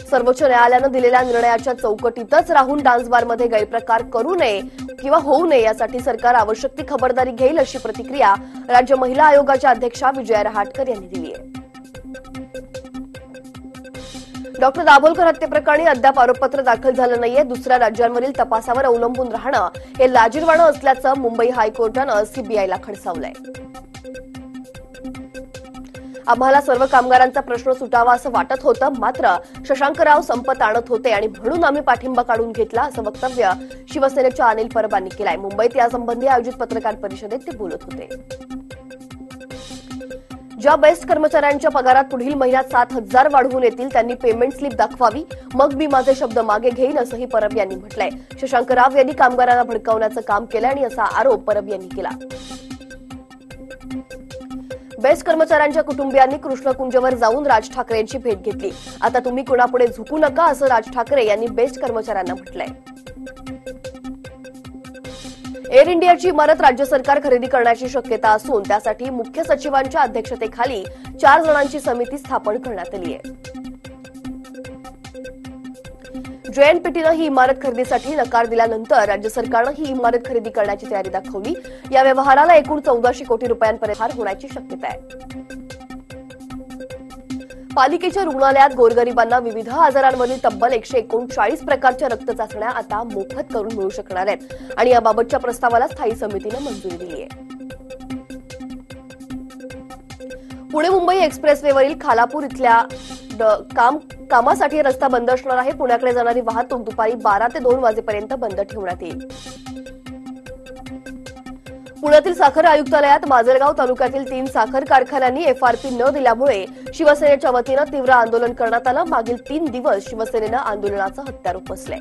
सर्वोच्च न्यायालयानं दिलेल्या निर्णयाच्या चौकटीतच राहून डान्स बारमध्ये गैरप्रकार करू नये किंवा होऊ नये यासाठी सरकार आवश्यक ती खबरदारी घेईल अशी प्रतिक्रिया राज्य महिला आयोगाच्या अध्यक्षा विजया रहाटकर यांनी दिली आहे. डॉक्टर दाभोलकर हत्येप्रकरणी अद्याप आरोपपत्र दाखल झालं नाहीये. दुसऱ्या राज्यांवरील तपासावर अवलंबून राहणं हे लाजीरवाणं असल्याचं मुंबई हायकोर्टानं सीबीआयला खडसावलंय. आम्हाला सर्व कामगारांचा प्रश्न सुटावा असं वाटत होतं. मात्र शशांकराव संपत आणत होते आणि म्हणून आम्ही पाठिंबा काढून घेतला असं वक्तव्य शिवसेनेच्या अनिल परब यांनी केलंय. मुंबईत यासंबंधी आयोजित पत्रकार परिषदेत ते बोलत होते. ज्या बेस्ट कर्मचाऱ्यांच्या पगारात पुढील महिन्यात सात हजार वाढवून येतील त्यांनी पेमेंट स्लिप दाखवावी. मग मी माझे शब्द मागे घेईन असंही परब यांनी म्हटलंय. शशांक राव यांनी कामगारांना भडकावण्याचं काम केलं आणि असा आरोप परब यांनी केला. बेस्ट कर्मचाऱ्यांच्या कुटुंबियांनी कृष्णकुंजवर जाऊन राज ठाकरे यांची भेट घेतली. आता तुम्ही कुणापुढे झुकू नका असं राज ठाकरे यांनी बेस्ट कर्मचाऱ्यांना म्हटलंय. एअर इंडियाची इमारत राज्य सरकार खरेदी करण्याची शक्यता असून त्यासाठी मुख्य सचिवांच्या अध्यक्षतेखाली चार जणांची समिती स्थापन करण्यात आली आहे जेएनपीटीनं ही इमारत खरेदीसाठी नकार दिल्यानंतर राज्य सरकारनं ही इमारत खरेदी करण्याची तयारी दाखवली. या व्यवहाराला एकूण चौदाशे कोटी रुपयांपर्यंत हार होण्याची शक्यता आहे. पालिकेच्या रुग्णालयात गोरगरिबांना विविध आजारांवरील तब्बल एकशे एकोणचाळीस प्रकारच्या रक्त चाचण्या आता मोफत करून मिळू शकणार आहेत आणि याबाबतच्या प्रस्तावाला स्थायी समितीनं मंजुरी दिली आहे. पुणे मुंबई एक्सप्रेसवेवरील खालापूर इथल्या काम कामासाठी रस्ता बंद असणार आहे. पुण्याकडे जाणारी वाहतूक दुपारी बारा ते दोन वाजेपर्यंत बंद ठेवण्यात येईल. पुण्यातील साखर आयुक्तालयात माजलगाव तालुक्यातील तीन साखर कारखान्यांनी एफआरपी न दिल्यामुळे शिवसेनेच्या वतीनं तीव्र आंदोलन करण्यात आलं. मागील तीन दिवस शिवसेनेनं आंदोलनाचं हत्यार उपसलंय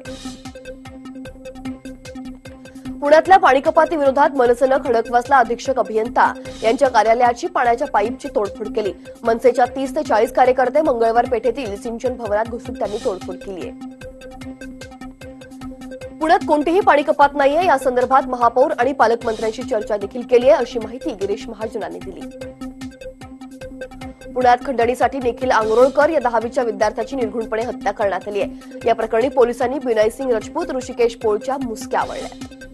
पुण्यातल्या पाणीकपाती विरोधात मनसेनं खडकवासला अधीक्षक अभियंता. यांच्या कार्यालयाची पाण्याच्या पाईपची तोडफोड केली. मनसेच्या तीस ते चाळीस कार्यकर्ते मंगळवार पेठेतील सिंचन भवनात घुसून त्यांनी तोडफोड केली आहे. पुण्यात कोणतीही पाणी कपात नाहीये. या संदर्भात महापौर आणि पालकमंत्र्यांशी चर्चा देखील केली आहे अशी माहिती गिरीश महाजनांनी दिली. पुण्यात खंडणीसाठी निखिल आंगरोळकर या दहावीच्या विद्यार्थ्याची निर्घुणपणे हत्या करण्यात आली आहे. या प्रकरणी पोलिसांनी विनय सिंग राजपूत ऋषिकेश पोळच्या मुसक्या आवळल्या.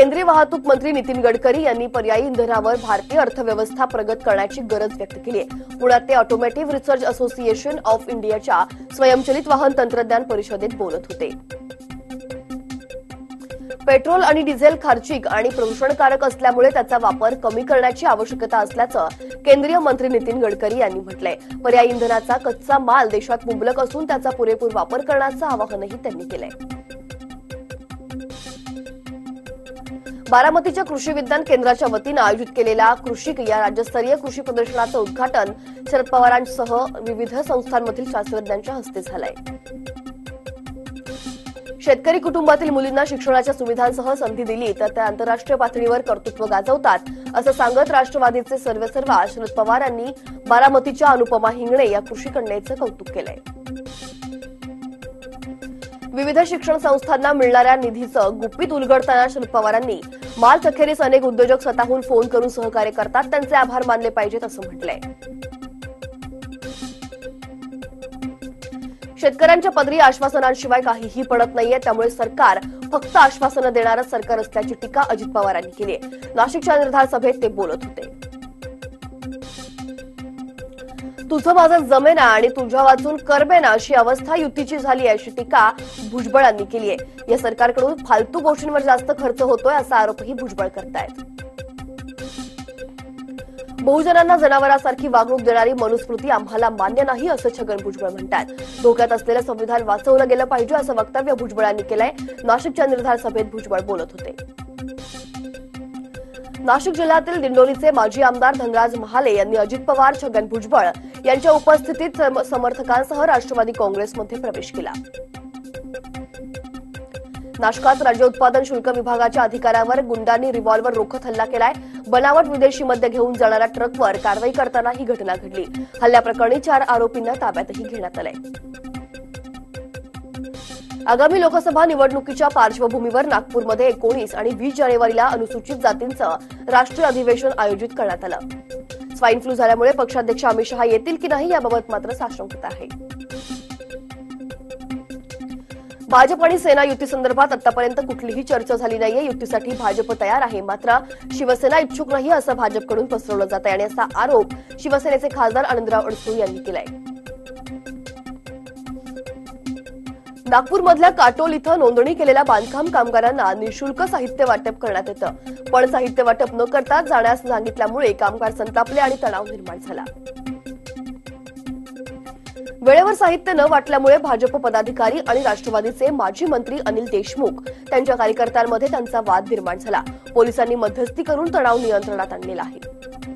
केंद्रीय वाहतूक मंत्री नितीन गडकरी यांनी पर्यायी इंधनावर भारतीय अर्थव्यवस्था प्रगत करण्याची गरज व्यक्त केली आहे. पुण्यात ते ऑटोमोटिव्ह रिसर्च असोसिएशन ऑफ इंडियाच्या स्वयंचलित वाहन तंत्रज्ञान परिषदेत बोलत होते. पेट्रोल आणि डिझेल खर्चिक आणि प्रदूषणकारक असल्यामुळे त्याचा वापर कमी करण्याची आवश्यकता असल्याचं केंद्रीय मंत्री नितीन गडकरी यांनी म्हटलंय. पर्यायी इंधनाचा कच्चा माल देशात मुबलक असून त्याचा पुरेपूर वापर करण्याचं आवाहनही त्यांनी केलंय. बारामतीच्या कृषी विज्ञान केंद्राच्या वतीनं आयोजित केलेल्या कृषिक या राज्यस्तरीय कृषी प्रदर्शनाचं उद्घाटन शरद पवारांसह विविध संस्थांमधील शास्त्रज्ञांच्या हस्ते झालंय. शेतकरी कुटुंबातील मुलींना शिक्षणाच्या सुविधांसह संधी दिली तर त्या आंतरराष्ट्रीय पातळीवर कर्तृत्व गाजवतात असं सांगत राष्ट्रवादीचे सर्वेसर्वा शरद पवार यांनी बारामतीच्या अनुपमा हिंगणे या कृषी कन्येचं कौतुक केलंय. विविध शिक्षण संस्थांना मिळणाऱ्या निधीचं गुपित उलगडताना शरद पवारांनी मार्च अखेरीस अनेक उद्योजक स्वतःहून फोन करून सहकार्य करतात. त्यांचे आभार मानले पाहिजेत असं म्हटलंय. शेतकऱ्यांच्या पदरी आश्वासनांशिवाय काहीही पडत नाहीये. त्यामुळे सरकार फक्त आश्वासनं देणारं सरकार असल्याची टीका अजित पवारांनी केली आहे नाशिकच्या निर्धार सभेत ते बोलत होते. तुझं माझं जमेना आणि तुझ्या वाचून करबेना अशी अवस्था युतीची झाली आहे अशी टीका भुजबळांनी केली आहे. या सरकारकडून फालतू गोष्टींवर जास्त खर्च होतोय असा आरोपही भुजबळ करतायत. बहुजनांना जनावरांसारखी वागणूक देणारी मनुस्मृती आम्हाला मान्य नाही असं छगन भुजबळ म्हणतात. धोक्यात असलेलं संविधान वाचवलं गेलं पाहिजे असं वक्तव्य भुजबळांनी केलंय. नाशिकच्या निर्धार सभेत भुजबळ बोलत होते. नाशिक जिल्ह्यातील दिंडोरीचे माजी आमदार धनराज महाले यांनी अजित पवार छगन भुजबळ यांच्या उपस्थितीत समर्थकांसह राष्ट्रवादी काँग्रेसमध्ये प्रवेश केला. नाशकात राज्य उत्पादन शुल्क विभागाच्या अधिकाऱ्यांवर गुंडांनी रिव्हॉल्वर रोखत हल्ला केलाय. बनावट विदेशी मद्य घेऊन जाणाऱ्या ट्रकवर कारवाई करताना ही घटना घडली. हल्ल्याप्रकरणी चार आरोपींना ताब्यातही घेण्यात आलंय. आगामी लोकसभा निवडणुकीच्या पार्श्वभूमीवर नागपूरमध्ये एकोणीस आणि वीस जानेवारीला अनुसूचित जातींचं राष्ट्रीय अधिवेशन आयोजित करण्यात आलं. स्वाईन फ्लू झाल्यामुळे पक्षाध्यक्ष अमित शहा येतील की नाही याबाबत मात्र साशंकता आहे. भाजप आणि सेना युतीसंदर्भात आतापर्यंत कुठलीही चर्चा झाली नाहीये. युतीसाठी भाजप तयार आहे. मात्र शिवसेना इच्छुक नाही असं भाजपकडून पसरवलं जात आहे आणि असा आरोप शिवसेनेचे खासदार आनंदराव अडसूळ यांनी केलाय. नागपूरमधल्या काटोल इथं नोंदणी केलेल्या बांधकाम कामगारांना निशुल्क साहित्य वाटप करण्यात येतं. पण साहित्य वाटप न करता जाण्यास सांगितल्यामुळे कामगार संतापले आणि तणाव निर्माण झाला. वेळेवर साहित्य न वाटल्यामुळे भाजप पदाधिकारी आणि राष्ट्रवादीचे माजी मंत्री अनिल देशमुख त्यांच्या कार्यकर्त्यांमध्ये त्यांचा वाद निर्माण झाला. पोलिसांनी मध्यस्थी करून तणाव नियंत्रणात आणलेला आहे.